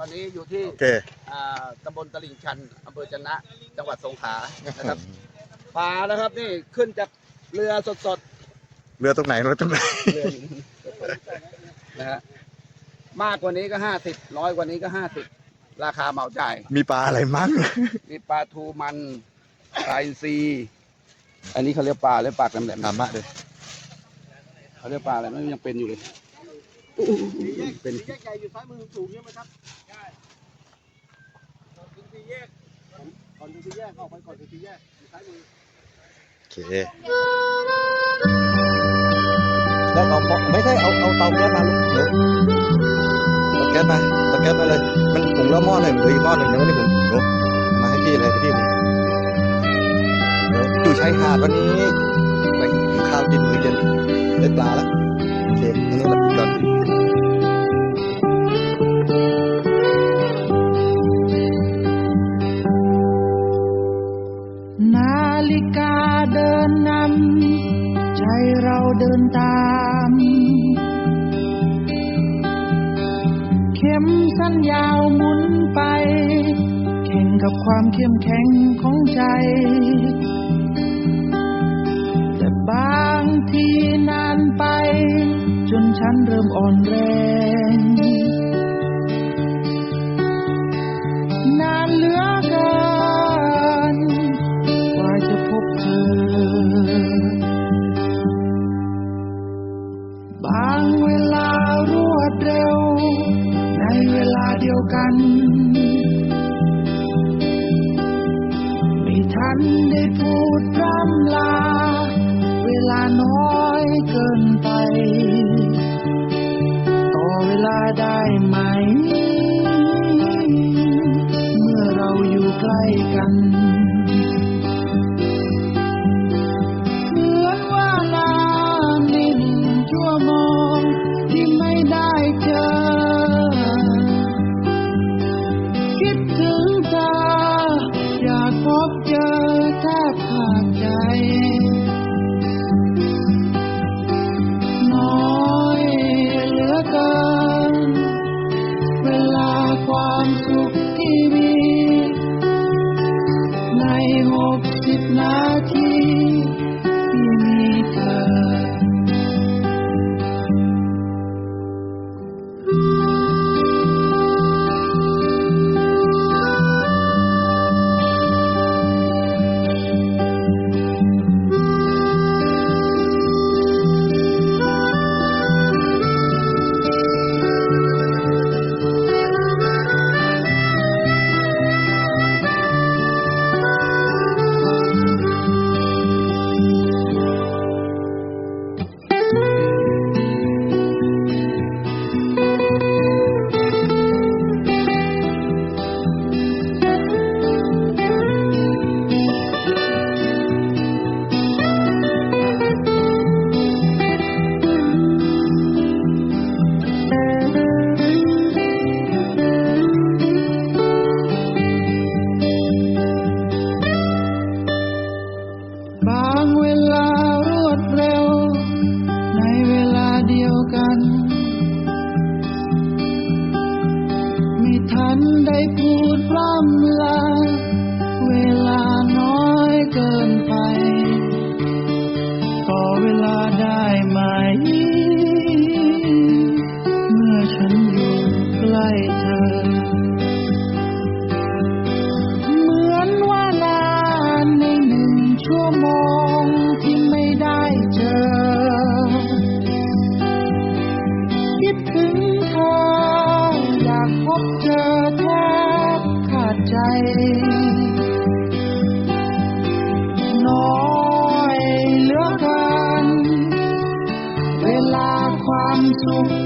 ตอนนี้อยู่ที่โอเค อ่าตำบลตลิ่งชันอำเภอจะนะ จังหวัดสงขลานะครับ ปลานะครับนี่ขึ้นจากเรือสดเรือตรงไหนเรือตรงไหน ๆเรืออยู่นะฮะมากกว่านี้ก็ห้าสิบร้อยกว่านี้ก็ห้าสิบราคาเหมาจ่าย มีปลาอะไรมั้ง มีปลาทูมันปลาอินทรีอันนี้เขาเรียกปลาเรียกปลาแหลมๆถามมาเลยเขาเรียกปลาอะไรมันยังเป็นอยู่เลยอู้หูเป็นแยกใหญ่อยู่ซ้ายมือสูงใช่ไหมครับใช่ก่อนถึงสี่ แยกก่อนถึงสี่แยกออกไปก่อนถึงสี่แยกอยู่ซ้ายมือโอเคแล้วเอาหม้อไม่ใช่เอาเอาเตาแก๊สมาลูกเดี๋ยวเตาแก๊สมาเตาแก๊สมาเลย มันหุงแล้วหม้อหนึ่งเหลืออีกหม้อหนึ่งยังไม่ได้หุงเดี๋ยวมาให้พี่เลยให้พี่หุงเดี๋ยวอยู่ชายหาดวันนี้ไปกินข้าวกินมื้อเย็นได้ปลาแล้วโอเคอันนี้เรากินก่อน กับ ทันได้พูดพร่ำลา ค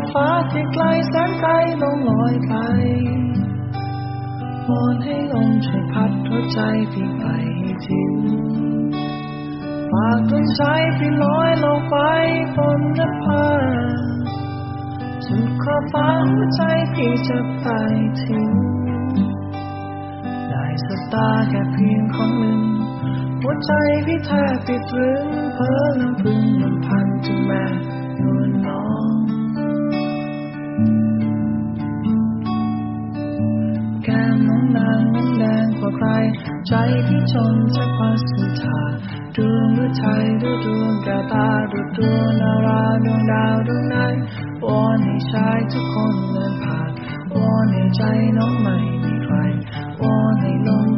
สุดขอบฟ้าที่ไกลแสนไกลลงลอยไปวอนให้ลมช่วยพัดหัวใจพี่ไปให้งฝากดวงใจพี่ลอยลงไปบนนภาสุดขอบฟ้าหัวใจพี่จะไปถึงได้สบตาแค่เพียงคนหนึ่งหัวใจพี่แทบติดรึงเพ้อลำพึงลำพันถึงแม่ นางนั้นแดงกว่าใคร ใจพี่ชนจะพัสุธาดวงฤทัยดูดวงแก้วตาดูดวงนาราดวงดาวดวงไหนวอนให้ชายทุกคนเดินผ่านวอนให้ใจน้องไม่มีใครวอนให้ลม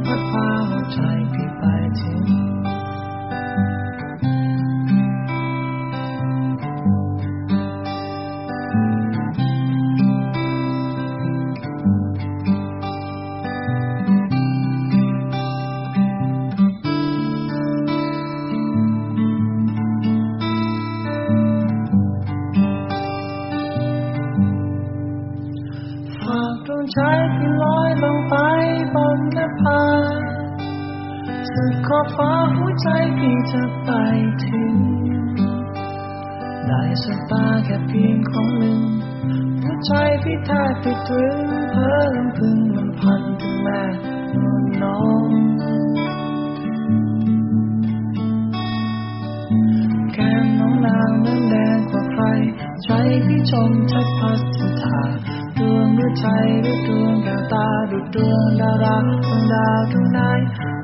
วงฤทัยหรือดวงแก้วตาดูดวงดาราดวงดาวดวงไหน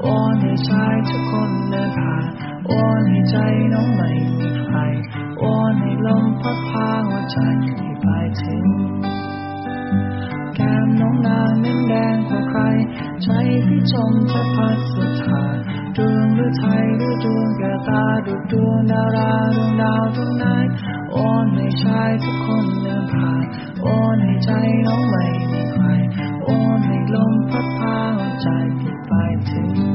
วอนให้ชายทุกคนเดินผ่านวอนให้ใจน้องไม่มีใครวอนให้ลมพัดพาหัวใจพี่ไปถึงแก้มน้องนางนั้นแดงกว่าใคร ใจพี่จมแทบพัดสธาดวงฤทัยหรือดวงแก้วตาดูดวงดาราดวงดาวดวงไหน โอนให้ชายทุกคนเดินผ่านโอนให้ใจน้องไม่มีใคร โอนให้ลมพัดพาหัวใจพี่ไปถึง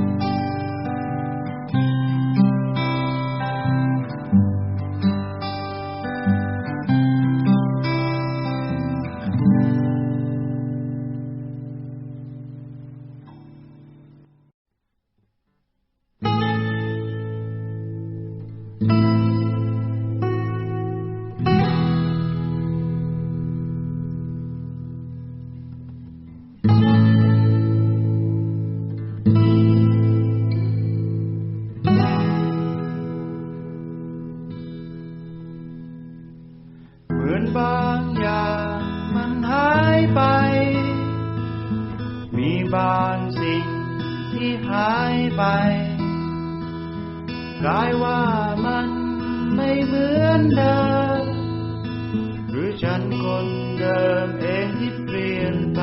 ฉันคนเดิมเองที่เปลี่ยนไป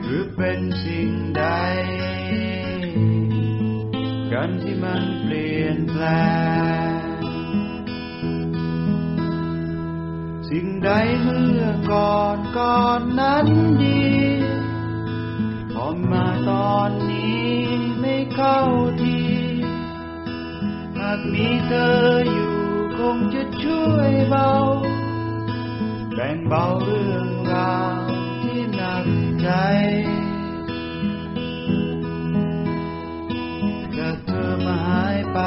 หรือเป็นสิ่งใด กันที่มันเปลี่ยนแปลงสิ่งใดเมื่อก่อนก่อนนั้นดีพอมาตอนนี้ไม่เข้าทีหากมีเธออยู่ ช่วยเบา แบ่งเบาเรื่องราวที่หนักใจแต่เธอมาหายไป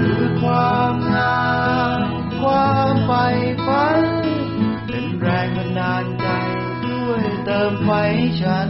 คือความงามความไฟฝันเป็นแรงบันดาลใจด้วยเติมไฟฉัน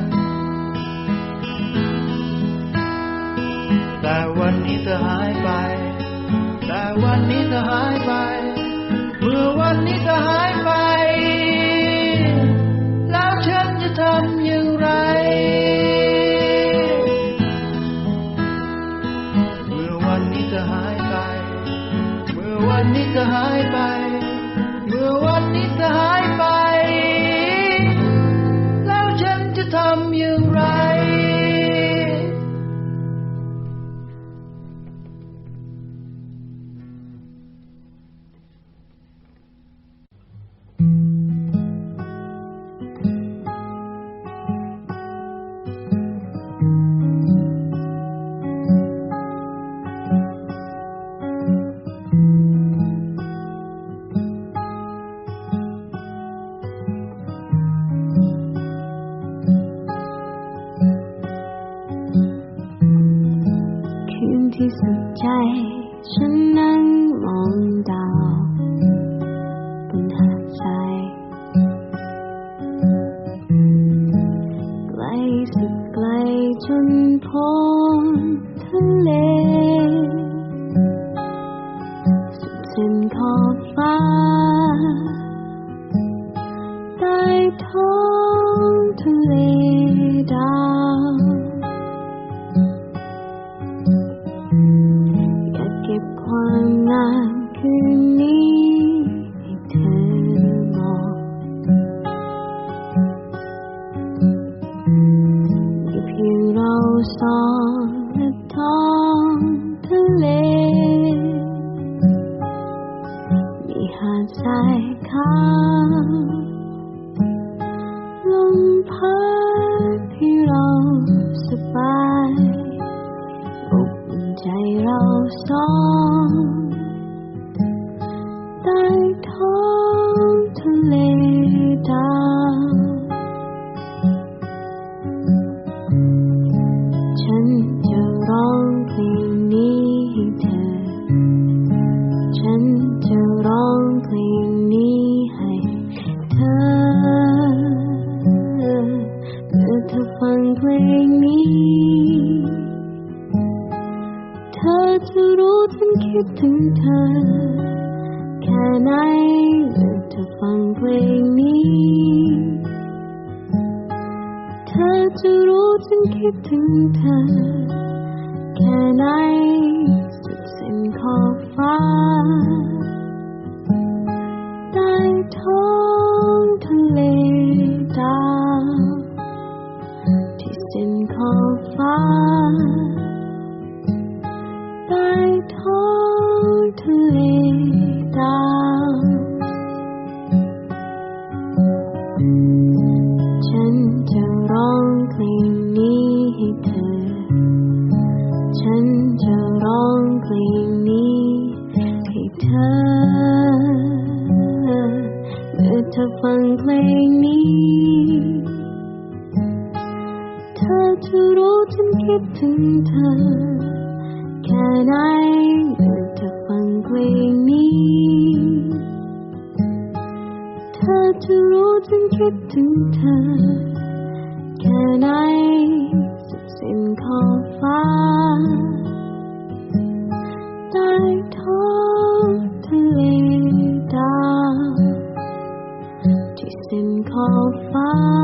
ใจเ and I อ แค่ไหนมันจะฟังเพลงนี้ เธอจะรู้ฉันคิดถึงเธอ แค่ไหนสุดสิ้นขอบฟ้าใต้ท้องทะเลดาวที่สิ้นอฟ้า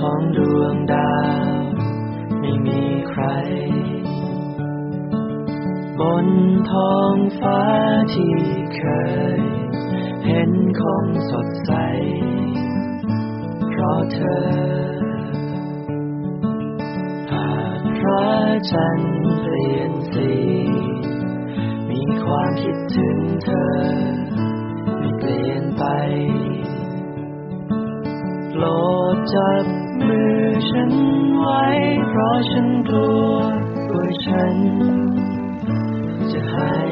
ของดวงดาว ไม่มีใคร บนท้องฟ้าที่เคย เห็นคงสดใส เพราะเธอ หากพระจันทร์เปลี่ยนสี มีความคิดถึงเธอ ไม่เปลี่ยนไปโปรดจับ มือฉันไว้ เพราะฉันกลัวว่าฉัน จะหาย